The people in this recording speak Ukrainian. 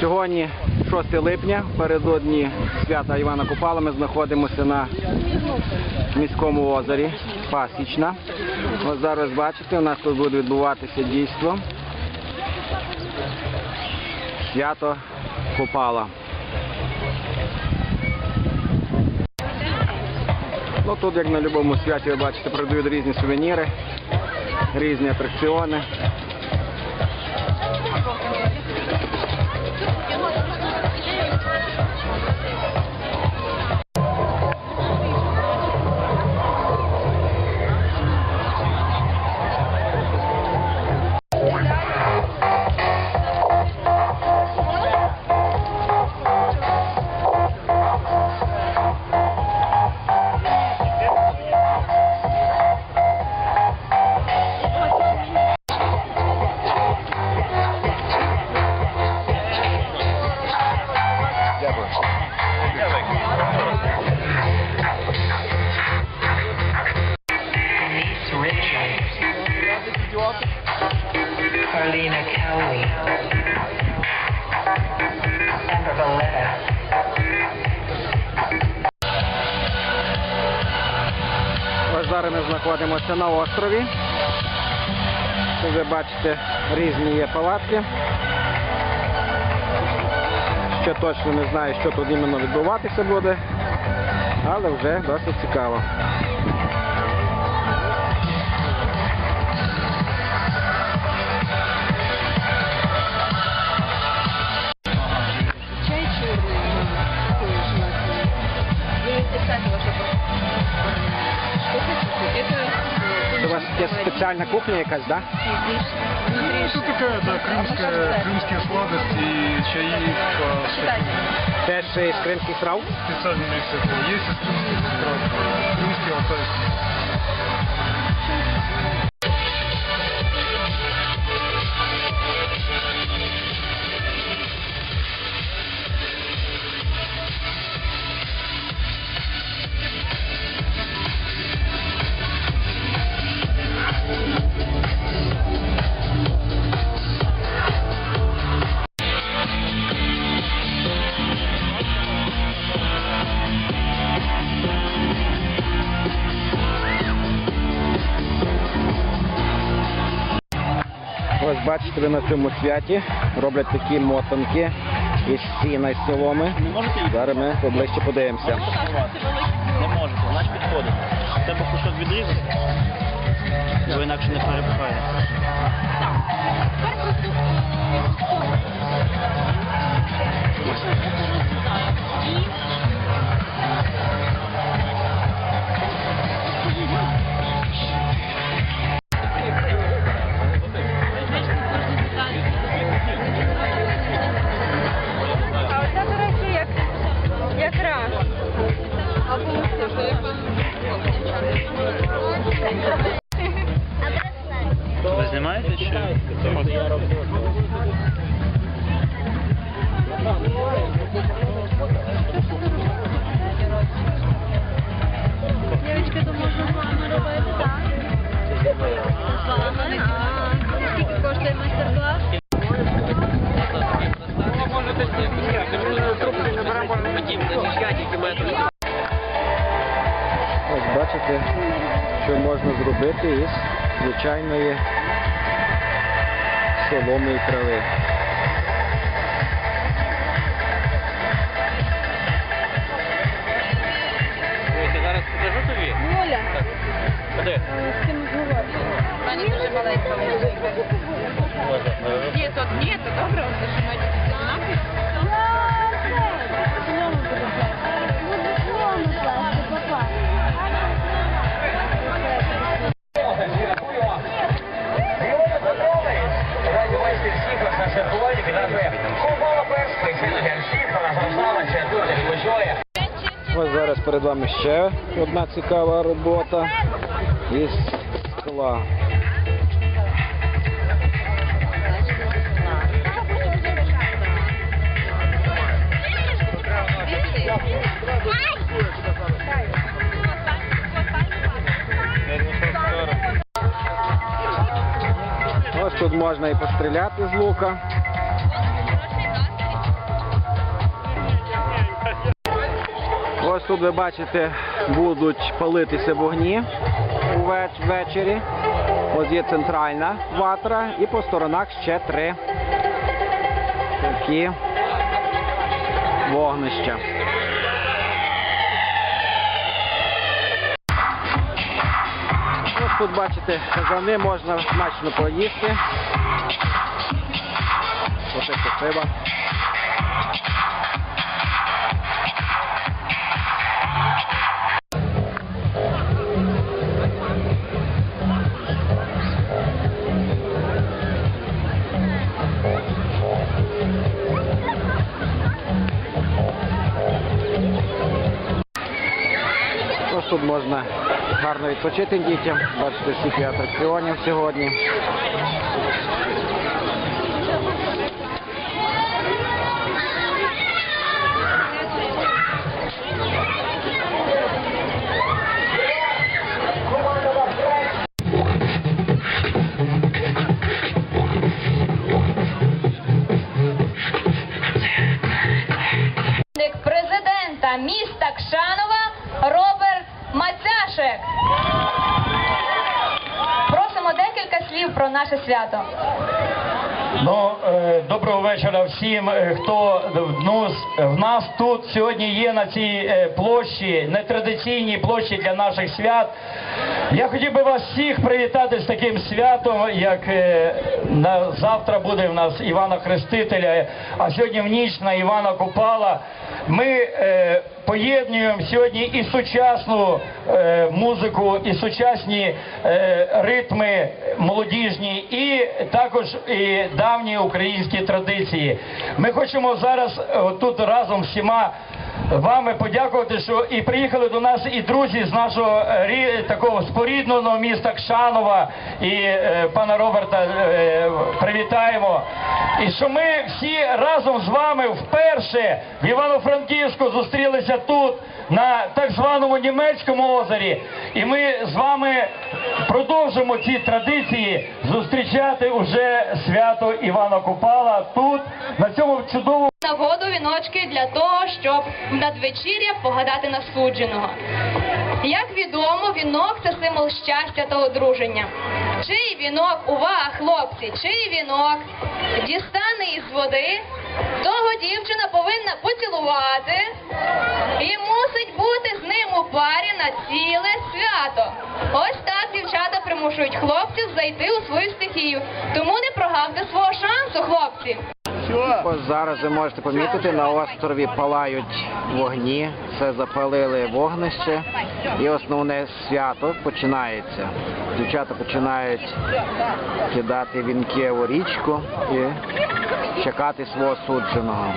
Сьогодні 6 липня, передодні свята Івана Купала, ми знаходимося на міському озері Пасічна. Ось зараз бачите, у нас тут буде відбуватися дійство. Свято Купала. Ну тут, як на будь-якому святі, ви бачите, продають різні сувеніри, різні атракціони. Зараз ми знаходимося на острові. Тут ви бачите, різні є палатки. Ще точно не знаю, що тут іменно відбуватися буде, але вже досить цікаво. Чай черный. Это Це у вас є спеціальна кухня якась, так? Да? внутри. Это такая, да, крымская, крымские сладости, чаи по Читайте. Теж із кримських трав. специальным рецептам. Есть из крымских бачите, ви на цьому святі роблять такі мотанки із сіна із соломи. Зараз ми поближче подивимося. Не можете, значить підходить. Треба кусок відрізати, бо інакше не перепихає. А Ви знімаєте чи? Дівчатки, то можна з вами робити, так? З вами. А скільки коштує майстер-клас? Ось бачите, що можна зробити із звичайної соломи і трави. Зараз покажу тобі. Оля, Куди? з ким говорити? У дуже маленька Ось зараз перед вами ще одна цікава робота із скла. Ось тут можна і постріляти з лука. Тут ви бачите, будуть палитися вогні ввечері. Ось є центральна ватра і по сторонах ще три такі вогнища. Ось тут бачите, казани можна смачно поїсти. Попити пива. Тут можна гарно відпочити дітям. Бачите, скільки атракціонів сьогодні. Президента міста Кшанова Роберт Мацяшек. Просимо декілька слів про наше свято. Ну, е, доброго вечора всім, е, хто ну, в нас тут сьогодні є на цій е, площі, нетрадиційній площі для наших свят. Я хотів би вас всіх привітати з таким святом, як на завтра буде в нас Івана Хрестителя, а сьогодні в ніч на Івана Купала. Ми е, поєднуємо сьогодні і сучасну е, музику, і сучасні е, ритми молодіжні, і також і давні українські традиції. Ми хочемо зараз е, тут разом всіма вами подякувати, що і приїхали до нас і друзі з нашого е, такого спорідненого міста Кшанова і е, пана Роберта е, привітаємо. І що ми всі разом з вами вперше в Івано-Франківську зустрілися тут, на так званому німецькому озері. І ми з вами продовжимо ці традиції зустрічати уже свято Івана Купала тут, на цьому чудовому. Нагоду віночки для того, щоб надвечір'я погадати на судженого. Як відомо, вінок це символ щастя та одруження. Чий вінок, увага, хлопці, чий вінок дістане із води, того дівчина повинна поцілувати і мусить бути з ним у парі на ціле свято. Ось так дівчата примушують хлопців зайти у свою стихію. Тому не прогавте свого шансу, хлопці. Ось зараз ви можете помітити, на острові палають вогні, це запалили вогнище і основне свято починається. Дівчата починають кидати вінки у річку і чекати свого судженого.